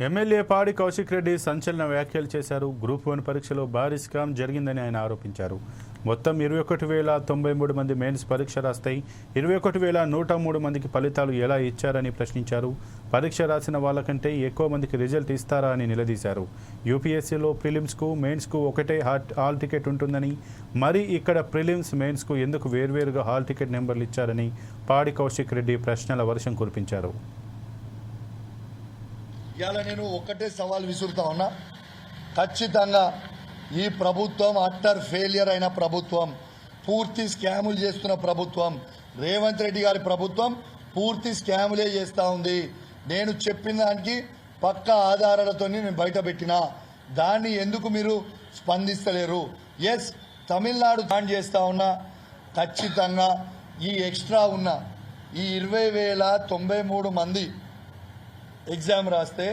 MLA పాడి కౌశిక్ రెడ్డి సంచలన వ్యాఖ్యలు చేశారు. గ్రూప్ వన్ పరీక్షలో భారీ స్కామ్ జరిగిందని ఆయన ఆరోపించారు. మొత్తం ఇరవై ఒకటి వేల తొంభై మూడు మంది మెయిన్స్ పరీక్ష రాస్తాయి. ఇరవై ఒకటి వేల నూట మూడు మందికి ఫలితాలు ఎలా ఇచ్చారని ప్రశ్నించారు. పరీక్ష రాసిన వాళ్ళకంటే ఎక్కువ మందికి రిజల్ట్ ఇస్తారా అని నిలదీశారు. యూపీఎస్సీలో ప్రిలిమ్స్కు మెయిన్స్కు ఒకటే హాట్ హాల్ టికెట్ ఉంటుందని మరి ఇక్కడ ప్రిలిమ్స్ మెయిన్స్కు ఎందుకు వేర్వేరుగా హాల్ టికెట్ నెంబర్లు ఇచ్చారని పాడి కౌశిక్ రెడ్డి ప్రశ్నల వర్షం కురిపించారు. ఇవాళ నేను ఒక్కటే సవాల్ విసురుతా ఉన్నా. ఖచ్చితంగా ఈ ప్రభుత్వం అట్టర్ ఫెయిలియర్ అయిన ప్రభుత్వం పూర్తి స్కాములు చేస్తున్న ప్రభుత్వం రేవంత్ రెడ్డి గారి ప్రభుత్వం పూర్తి స్కాములే చేస్తూ ఉంది. నేను చెప్పిన దానికి పక్క ఆధారాలతో నేను బయటపెట్టిన దాన్ని ఎందుకు మీరు స్పందిస్తలేరు? ఎస్ తమిళనాడు దాడి చేస్తూ ఉన్నా. ఖచ్చితంగా ఈ ఎక్స్ట్రా ఉన్న ఈ ఇరవై వేల తొంభై మూడు మంది ఎగ్జామ్ రాస్తే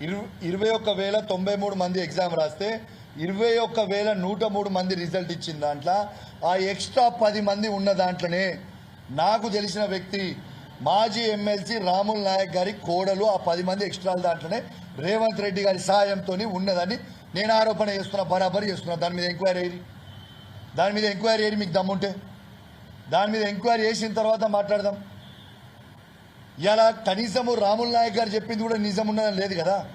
ఇరు ఇరవై ఒక్క వేల తొంభై మూడు మంది ఎగ్జామ్ రాస్తే ఇరవై ఒక్క వేల నూట మూడు మంది రిజల్ట్ ఇచ్చిన దాంట్లో ఆ ఎక్స్ట్రా పది మంది ఉన్న దాంట్లోనే నాకు తెలిసిన వ్యక్తి మాజీ ఎమ్మెల్సీ రాముల్ నాయక్ గారి కోడలు ఆ పది మంది ఎక్స్ట్రా దాంట్లోనే రేవంత్ రెడ్డి గారి సహాయంతో ఉన్నదని నేను ఆరోపణ చేస్తున్నా బరాబర్ చేస్తున్నా. దాని మీద ఎంక్వైరీ అయ్యి దాని మీద ఎంక్వైరీ అయ్యి మీకు దమ్ముంటే? దాని మీద ఎంక్వైరీ చేసిన తర్వాత మాట్లాడదాం. ఇలా కనీసము రాముల్ నాయక్ గారు చెప్పింది కూడా నిజం ఉన్నదని లేదు కదా?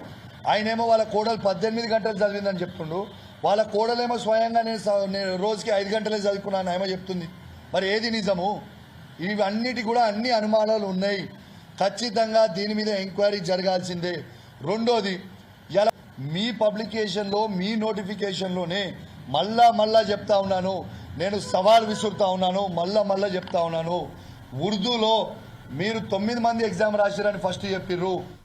ఆయనేమో వాళ్ళ కోడలు పద్దెనిమిది గంటలు చదివిందని చెప్తుండు వాళ్ళ కోడలేమో స్వయంగా నేను స- నేను రోజుకి ఐదు గంటలే చదువుకున్నాను ఏమో చెప్తుంది. మరి ఏది నిజము? ఇవన్నిటి కూడా అన్ని అనుమానాలు ఉన్నాయి. ఖచ్చితంగా దీని మీద ఎంక్వైరీ జరగాల్సిందే. రెండోది ఇలా మీ పబ్లికేషన్లో మీ నోటిఫికేషన్లోనే మళ్ళా మళ్ళా చెప్తా ఉన్నాను. నేను సవాల్ విసురుతా ఉన్నాను. మళ్ళా మళ్ళా చెప్తా ఉన్నాను. ఉర్దూలో మీరు తొమ్మిది మంది ఎగ్జామ్ రాశారని ఫస్ట్ చెప్పిర్రు.